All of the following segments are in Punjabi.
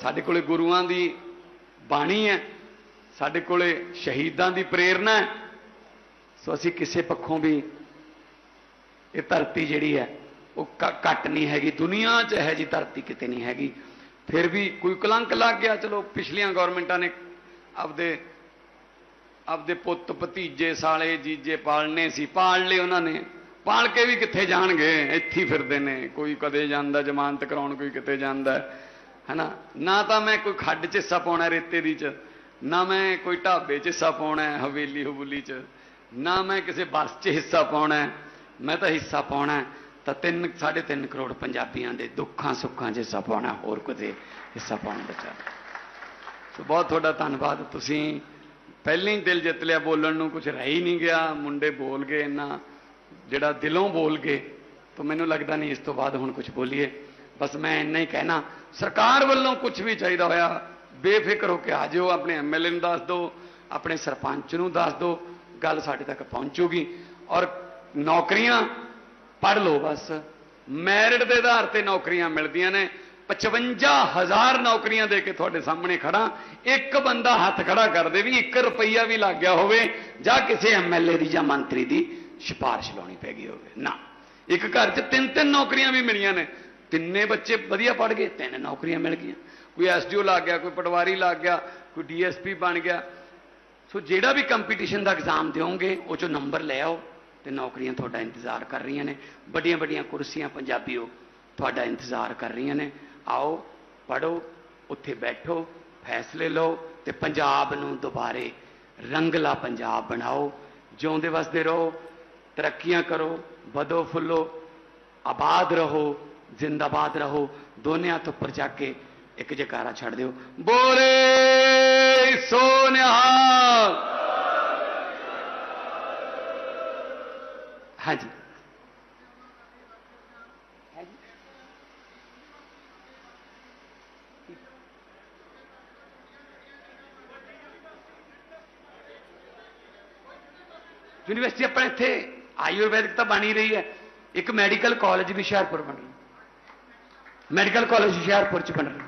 ਸਾਡੇ ਕੋਲੇ ਗੁਰੂਆਂ ਦੀ ਬਾਣੀ ਹੈ, ਸਾਡੇ ਕੋਲੇ ਸ਼ਹੀਦਾਂ ਦੀ ਪ੍ਰੇਰਣਾ ਹੈ। ਸੋ ਅਸੀਂ ਕਿਸੇ ਪੱਖੋਂ ਵੀ ਇਹ ਧਰਤੀ ਜਿਹੜੀ ਹੈ, ਉਹ ਘ- ਘੱਟ ਨਹੀਂ ਹੈਗੀ, ਦੁਨੀਆ 'ਚ ਹੈ ਜੀ ਧਰਤੀ ਕਿਤੇ ਨਹੀਂ ਹੈਗੀ। ਫਿਰ ਵੀ ਕੋਈ ਕਲੰਕ ਲੱਗ ਗਿਆ, ਚਲੋ ਪਿਛਲੀਆਂ ਗਵਰਨਮੈਂਟਾਂ ਨੇ ਆਪਦੇ ਆਪਦੇ ਪੁੱਤ ਭਤੀਜੇ ਸਾਲੇ ਜੀਜੇ ਪਾਲਣੇ ਸੀ, ਪਾਲ ਲਏ ਉਹਨਾਂ ਨੇ। ਪਾਲ ਕੇ ਵੀ ਕਿੱਥੇ ਜਾਣਗੇ? ਇੱਥੇ ਫਿਰਦੇ ਨੇ। ਕੋਈ ਕਦੇ ਜਾਂਦਾ ਜ਼ਮਾਨਤ ਕਰਾਉਣ, ਕੋਈ ਕਿਤੇ ਜਾਂਦਾ। ਹਨਾ? ਨਾ ਤਾਂ ਮੈਂ ਕੋਈ ਖੱਡ 'ਚ ਹਿੱਸਾ ਪਾਉਣਾ ਰੇਤੇ ਦੀ 'ਚ, ਨਾ ਮੈਂ ਕੋਈ ਢਾਬੇ 'ਚ ਹਿੱਸਾ ਪਾਉਣਾ ਹਵੇਲੀ ਹਬੂਲੀ 'ਚ, ਨਾ ਮੈਂ ਕਿਸੇ ਬੱਸ 'ਚ ਹਿੱਸਾ ਪਾਉਣਾ ਮੈਂ ਤਾਂ ਹਿੱਸਾ ਪਾਉਣਾ ਹੈ। ਤਾਂ 3 3.5 ਕਰੋੜ ਪੰਜਾਬੀਆਂ ਦੇ ਦੁੱਖਾਂ ਸੁੱਖਾਂ 'ਚ ਹਿੱਸਾ ਪਾਉਣਾ ਹੋਰ ਕਿਤੇ ਹਿੱਸਾ ਪਾਉਣ ਬਚਾ ਸੋ ਬਹੁਤ ਤੁਹਾਡਾ ਧੰਨਵਾਦ। ਤੁਸੀਂ ਪਹਿਲਾਂ ਹੀ ਦਿਲ ਜਿੱਤ ਲਿਆ ਬੋਲਣ ਨੂੰ ਕੁਝ ਰਹਿ ਹੀ ਨਹੀਂ ਗਿਆ। ਮੁੰਡੇ ਬੋਲ ਗਏ ਇੰਨਾ, ਜਿਹੜਾ ਦਿਲੋਂ ਬੋਲ ਗਏ। ਤਾਂ ਮੈਨੂੰ ਲੱਗਦਾ ਨਹੀਂ ਇਸ ਤੋਂ ਬਾਅਦ ਹੁਣ ਕੁਝ ਬੋਲੀਏ। ਬਸ ਮੈਂ ਇੰਨਾ ਹੀ ਕਹਿਣਾ, ਸਰਕਾਰ ਵੱਲੋਂ ਕੁਝ ਵੀ ਚਾਹੀਦਾ ਹੋਇਆ, ਬੇਫਿਕਰ ਹੋ ਕੇ ਆ ਜਿਓ, ਆਪਣੇ ਐਮਐਲਏ ਨੂੰ ਦੱਸ ਦਿਓ ਆਪਣੇ ਸਰਪੰਚ ਨੂੰ ਦੱਸ ਦਿਓ ਗੱਲ ਸਾਡੇ ਤੱਕ ਪਹੁੰਚੂਗੀ। ਔਰ ਨੌਕਰੀਆਂ ਪੜ੍ਹ ਲਓ ਬਸ। ਮੈਰਿਟ ਦੇ ਆਧਾਰ ਤੇ ਨੌਕਰੀਆਂ ਮਿਲਦੀਆਂ ਨੇ। 55000 ਨੌਕਰੀਆਂ ਦੇ ਕੇ ਤੁਹਾਡੇ ਸਾਹਮਣੇ ਖੜਾ। ਇੱਕ ਬੰਦਾ ਹੱਥ ਖੜਾ ਕਰ ਦੇ ਵੀ 1 ਰੁਪਈਆ ਵੀ ਲੱਗ ਗਿਆ ਹੋਵੇ, ਜਾਂ ਕਿਸੇ ਐਮਐਲਏ ਦੀ ਜਾਂ ਮੰਤਰੀ ਦੀ ਸਿਫਾਰਿਸ਼ ਲਾਉਣੀ ਪੈ ਗਈ ਹੋਵੇ। ਨਾ। ਇੱਕ ਘਰ 'ਚ ਤਿੰਨ ਤਿੰਨ ਨੌਕਰੀਆਂ ਵੀ ਮਿਲੀਆਂ ਨੇ। ਤਿੰਨੇ ਬੱਚੇ ਵਧੀਆ ਪੜ ਗਏ, ਤਿੰਨ ਨੌਕਰੀਆਂ ਮਿਲ ਗਈਆਂ। ਕੋਈ ਐਸਡੀਓ ਲੱਗ ਗਿਆ, ਕੋਈ ਪਟਵਾਰੀ ਲੱਗ ਗਿਆ, ਕੋਈ ਡੀਐਸਪੀ ਬਣ ਗਿਆ। ਸੋ ਜਿਹੜਾ ਵੀ ਕੰਪੀਟੀਸ਼ਨ ਦਾ ਐਗਜ਼ਾਮ ਦਿਓਗੇ, ਉਹ ਚੋਂ ਨੰਬਰ ਲੈ ਆਓ ਤੇ ਨੌਕਰੀਆਂ ਤੁਹਾਡਾ ਇੰਤਜ਼ਾਰ ਕਰ ਰਹੀਆਂ ਨੇ। ਵੱਡੀਆਂ ਵੱਡੀਆਂ ਕੁਰਸੀਆਂ ਪੰਜਾਬੀਓ ਤੁਹਾਡਾ ਇੰਤਜ਼ਾਰ ਕਰ ਰਹੀਆਂ ਨੇ। ਆਓ ਪੜੋ ਉੱਥੇ ਬੈਠੋ, ਫੈਸਲੇ ਲਓ ਤੇ ਪੰਜਾਬ ਨੂੰ ਦੁਬਾਰੇ ਰੰਗਲਾ ਪੰਜਾਬ ਬਣਾਓ। ਜਿਉਂਦੇ ਵਸਦੇ ਰਹੋ, ਤਰੱਕੀਆਂ ਕਰੋ ਵਧੋ ਫੁੱਲੋ ਆਬਾਦ ਰਹੋ। ਜ਼ਿੰਦਾਬਾਦ ਰਹੋ ਦੋਨੇ ਹੱਥ ਉੱਪਰ ਚੱਕ ਕੇ ਇੱਕ ਜਕਾਰਾ ਛੱਡ ਦਿਓ ਬੋਲੇ ਸੋਨਿਹਾਲ ਹਾਂਜੀ ਯੂਨੀਵਰਸਿਟੀ ਆਪਣੇ ਇੱਥੇ ਆਯੁਰਵੈਦਿਕ ਤਾਂ ਬਣ ਹੀ ਰਹੀ ਹੈ ਇੱਕ ਮੈਡੀਕਲ ਕਾਲਜ ਵੀ ਹੁਸ਼ਿਆਰਪੁਰ ਬਣ ਰਿਹਾ ਮੈਡੀਕਲ ਕਾਲਜ ਹੁਸ਼ਿਆਰਪੁਰ ਚ ਬਣ ਰਿਹਾ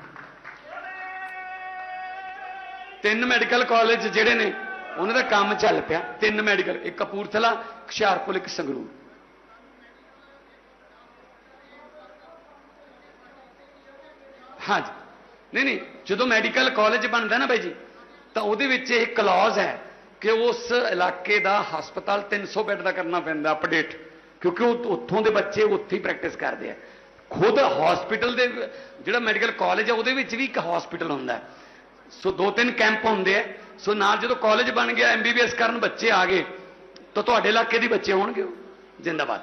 ਤਿੰਨ ਮੈਡੀਕਲ ਕਾਲਜ ਜਿਹੜੇ ਨੇ, ਉਹਨਾਂ ਦਾ ਕੰਮ ਚੱਲ ਪਿਆ। ਤਿੰਨ ਮੈਡੀਕਲ, ਇੱਕ ਕਪੂਰਥਲਾ ਹੁਸ਼ਿਆਰਪੁਰ, ਇੱਕ ਸੰਗਰੂਰ। ਹਾਂਜੀ। ਨਹੀਂ ਨਹੀਂ, ਜਦੋਂ ਮੈਡੀਕਲ ਕਾਲਜ ਬਣਦਾ ਨਾ ਬਾਈ ਜੀ, ਤਾਂ ਉਹਦੇ ਵਿੱਚ ਇਹ ਕਲੌਜ਼ ਹੈ ਕਿ ਉਸ ਇਲਾਕੇ ਦਾ ਹਸਪਤਾਲ 300 ਬੈੱਡ ਦਾ ਕਰਨਾ ਪੈਂਦਾ, ਅਪਡੇਟ। ਕਿਉਂਕਿ ਉਹ ਉੱਥੋਂ ਦੇ ਬੱਚੇ ਉੱਥੇ ਹੀ ਪ੍ਰੈਕਟਿਸ ਕਰਦੇ ਆ। ਖੁਦ ਹਸਪੀਟਲ ਦੇ, ਜਿਹੜਾ ਮੈਡੀਕਲ ਕਾਲਜ ਹੈ ਉਹਦੇ ਵਿੱਚ ਵੀ ਇੱਕ ਹਸਪੀਟਲ ਹੁੰਦਾ ਸੋ ਦੋ ਤਿੰਨ ਕੈਂਪ ਹੁੰਦੇ ਆ ਸੋ ਨਾਲ ਜਦੋਂ ਕਾਲਜ ਬਣ ਗਿਆ ਐਮਬੀਬੀਐਸ ਕਰਨ ਬੱਚੇ ਆ ਗਏ, ਤਾਂ ਤੁਹਾਡੇ ਇਲਾਕੇ ਦੇ ਬੱਚੇ ਹੋਣਗੇ ਉਹ। ਜ਼ਿੰਦਾਬਾਦ